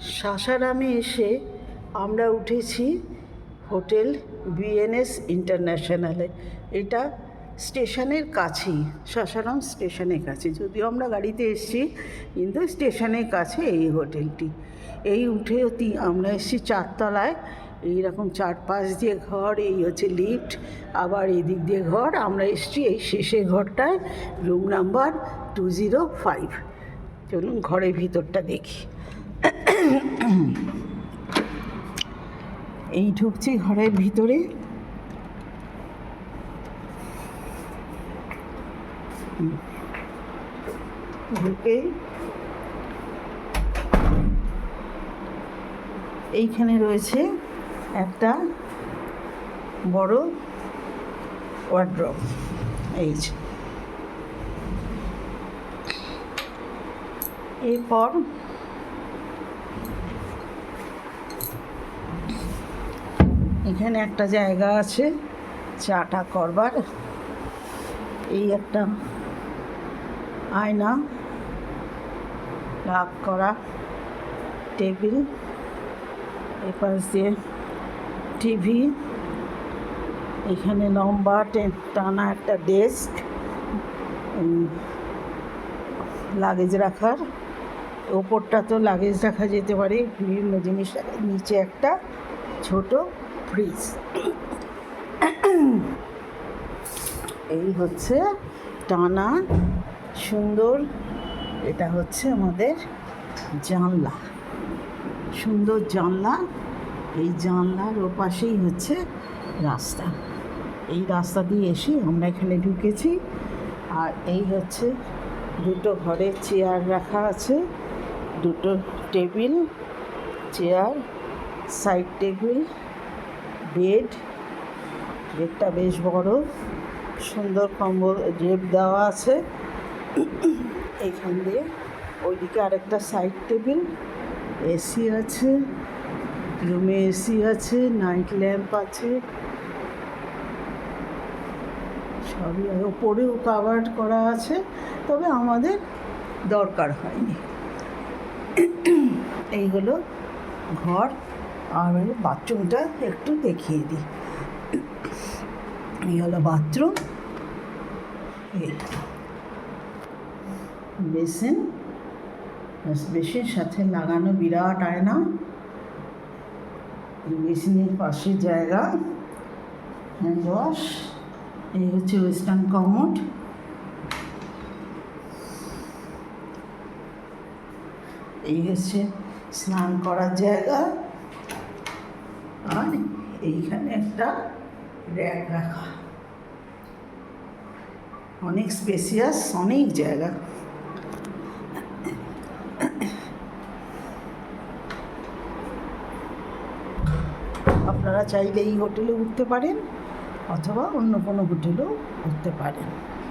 সাসারামে এসে আমরা উঠেছি হোটেল বিএনএস ইন্টারন্যাশনালে। এটা স্টেশনের কাছেই, সাসারাম স্টেশনের কাছে। যদিও আমরা গাড়িতে এসেছি, কিন্তু স্টেশনের কাছে এই হোটেলটি। এই উঠে অতি, আমরা এসেছি চারতলায়। এইরকম চার পাশ দিয়ে ঘর, এই হচ্ছে লিফট আবার এদিক দিয়ে ঘর। আমরা এসেছি এই শেষের ঘরটায় room number two zero five চলুন ঘরের ভিতরটা দেখি। এই ঢুকছি ঘরের ভিতরে। ঢুকে এইখানে রয়েছে একটা বড় ওয়ার্ড্রপ এই যে এরপর এখানে একটা জায়গা আছে, চাটা করবার। এই একটা আয়না রাগ করা টেবিল এপাশ দিয়ে টিভি, এখানে লম্বা টানা একটা ডেস্ক লাগেজ রাখার। ওপরটা তো লাগেজ রাখা যেতে পারে, বিভিন্ন জিনিস, নিচে একটা ছোট ফ্রিজ এই হচ্ছে টানা সুন্দর, এটা হচ্ছে আমাদের জানলা। সুন্দর জানলা, এই জানলার ওপাশেই হচ্ছে রাস্তা। এই রাস্তা দিয়ে এসে আমরা এখানে ঢুকেছি। আর এই হচ্ছে দুটো ঘরে চেয়ার রাখা আছে, দুটো table, chair, side table. Bed বেডটা বেশ বড়। সুন্দর কম্বল রেপ দেওয়া আছে। এইখান দিয়ে ওইদিকে আরেকটা সাইড টেবিল এসি আছে রুমে এসি আছে নাইট ল্যাম্প আছে। সবই ওপরেও কাভার করা আছে, তবে আমাদের দরকার হয়নি। এই হলো ঘর। আর বাথরুমটা একটু দেখিয়ে দিই। এই হলো বাথরুম। বেসিন। বেসিনের সাথে লাগানো বিরাট আয়না। বেসিনের পাশে জায়গা। Hand wash. এই হচ্ছে ওয়েস্টার্ন কমোড। এই হচ্ছে স্নান করার জায়গা। আর এইখানে একটা র্যাক রাখা। অনেক স্পেসিয়াস অনেক জায়গা। আপনারা চাইলে এই হোটেলে উঠতে পারেন, অথবা অন্য কোনো হোটেলেও উঠতে পারেন।